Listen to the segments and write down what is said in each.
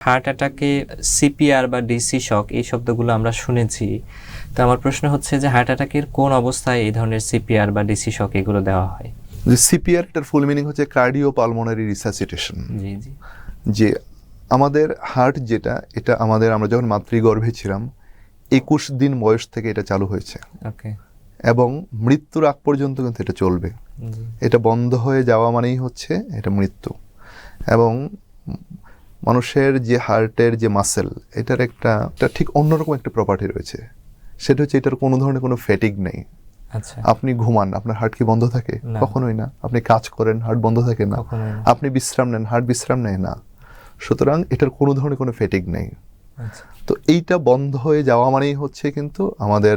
Heart অ্যাটাকে CPR বা DC shock এই শব্দগুলো আমরা শুনেছি। তো আমার প্রশ্ন হচ্ছে যে হার্ট অ্যাটাকের কোন অবস্থায় এই ধরনের সিপিআর বা ডিসি শক এগুলো দেওয়া হয়? যে সিপিআর এটার ফুল মিনিং হচ্ছে কার্ডিও পালমোনারি রিসাসিটেশন জি জি। যে আমাদের হার্ট যেটা এটা আমাদের আমরা যখন মাতৃগর্ভে ছিলাম একুশ দিন বয়স থেকে এটা চালু হয়েছে। ওকে। এবং মৃত্যুর আগ পর্যন্ত কিন্তু এটা চলবে। এটা বন্ধ হয়ে যাওয়া মানেই হচ্ছে এটা মৃত্যু। এবং মানুষের যে হার্টের যে মাসেল এটার একটা ঠিক অন্যরকম একটা প্রপার্টি রয়েছে। সেটা হচ্ছে এটার কোনো ধরনের কোনো ফ্যাটিক নেই। আচ্ছা। আপনি ঘুমান আপনার হার্ট কি বন্ধ থাকে? কখনোই না। আপনি কাজ করেন হার্ট বন্ধ থাকে না। আপনি বিশ্রাম নেন হার্ট বিশ্রাম নেয় না। সুতরাং এটার কোনো ধরনের কোনো ফেটিক নেই। আচ্ছা। তো এইটা বন্ধ হয়ে যাওয়া মানেই হচ্ছে কিন্তু আমাদের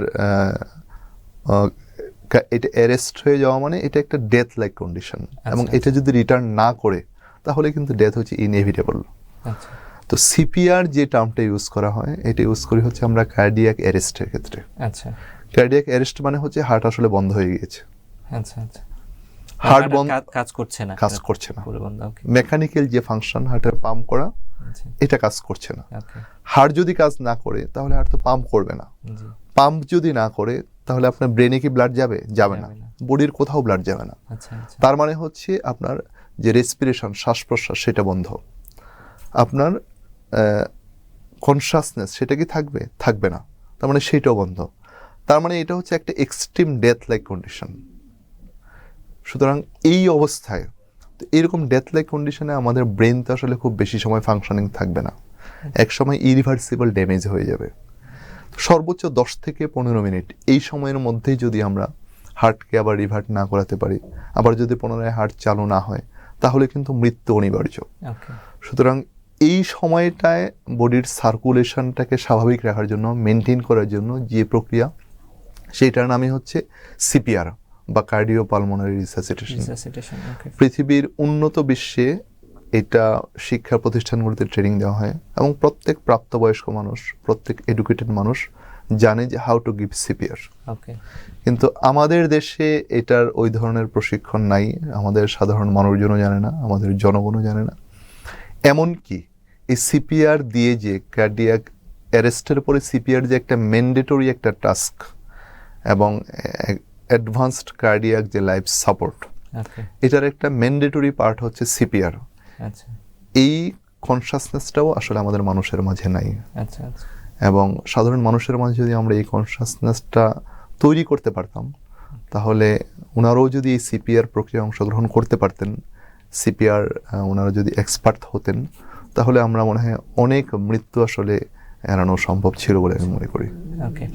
এটা অ্যারেস্ট হয়ে যাওয়া মানে এটা একটা ডেথ লাইক কন্ডিশন এবং আচ্ছা, এটা যদি রিটার্ন না করে তাহলে কিন্তু ডেথ হচ্ছে ইনএভিটেবল আচ্ছা তো সিপিআর যে টার্মটা ইউজ করা হয় এটা ইউজ করি হচ্ছে আমরা কার্ডিয়াক অ্যারেস্টের ক্ষেত্রে। আচ্ছা। কার্ডিয়াক অ্যারেস্ট মানে হচ্ছে হার্ট আসলে বন্ধ হয়ে গিয়েছে। আচ্ছা আচ্ছা। হার্ট হার্ট বন্ধ কাজ করছে না। কাজ করছে না। পুরো বন্ধ ওকে মেকানিক্যাল যে ফাংশন হার্টের পাম্প করা আচ্ছা এটা কাজ করছে না। হার্ট যদি কাজ না করে তাহলে হার্ট তো পাম্প করবে না। পাম্প যদি না করে তাহলে আপনার ব্রেনে কি ব্লাড যাবে? যাবে না। বডির কোথাও ব্লাড যাবে না। আচ্ছা আচ্ছা। তার মানে হচ্ছে আপনার যে রেসপিরেশন শ্বাস প্রশ্বাস সেটা বন্ধ। আপনার কনসাসনেস সেটা কি থাকবে? থাকবে না। তার মানে সেইটাও বন্ধ। তার মানে এটা হচ্ছে একটা এক্সট্রিম ডেথ লাইক কন্ডিশন সুতরাং এই অবস্থায় তো এরকম ডেথ লাইক কন্ডিশনে আমাদের ব্রেন তো আসলে খুব বেশি সময় ফাংশনিং থাকবে না। এক সময় ইরিভার্সিবল ড্যামেজ হয়ে যাবে। সর্বোচ্চ দশ থেকে পনেরো মিনিট এই সময়ের মধ্যেই যদি আমরা হার্টকে আবার রিভার্ট না করাতে পারি আবার যদি পুনরায় হার্ট চালু না হয় তাহলে কিন্তু মৃত্যু অনিবার্য। সুতরাং এই সময়টায় বডির সার্কুলেশনটাকে স্বাভাবিক রাখার জন্য মেনটেন করার জন্য যে প্রক্রিয়া সেইটার নামই হচ্ছে সিপিআর বা কার্ডিও পালমোনারি রিসাসিটেশন পৃথিবীর উন্নত বিশ্বে এটা শিক্ষা প্রতিষ্ঠানগুলোতে ট্রেনিং দেওয়া হয় এবং প্রত্যেক প্রাপ্তবয়স্ক মানুষ প্রত্যেক এডুকেটেড মানুষ জানে যে how to give CPR okay কিন্তু আমাদের দেশে এটার ওই ধরনের প্রশিক্ষণ নাই। আমাদের সাধারণ মানুষজনও জানে না আমাদের জনগণও জানে না। এমনকি এই সিপিআর দিয়ে যে কার্ডিয়াক অ্যারেস্টের পরে সিপিআর যে একটা ম্যান্ডেটরি একটা টাস্ক এবং অ্যাডভান্সড কার্ডিয়াক যে লাইফ সাপোর্ট এটার একটা ম্যান্ডেটরি পার্ট হচ্ছে সিপিআর আচ্ছা। এই কনসাসনেসটাও আসলে আমাদের মানুষের মাঝে নাই। আচ্ছা আচ্ছা। এবং সাধারণ মানুষের মাঝে যদি আমরা এই কনসাসনেসটা তৈরি করতে পারতাম তাহলে ওনারাও যদি এই সিপিআর প্রক্রিয়ায় অংশগ্রহণ করতে পারতেন সিপিআর ওনারা যদি এক্সপার্ট হতেন তাহলে আমরা মনে হয় অনেক মৃত্যু আসলে এড়ানো সম্ভব ছিল বলে আমি মনে করি। ওকে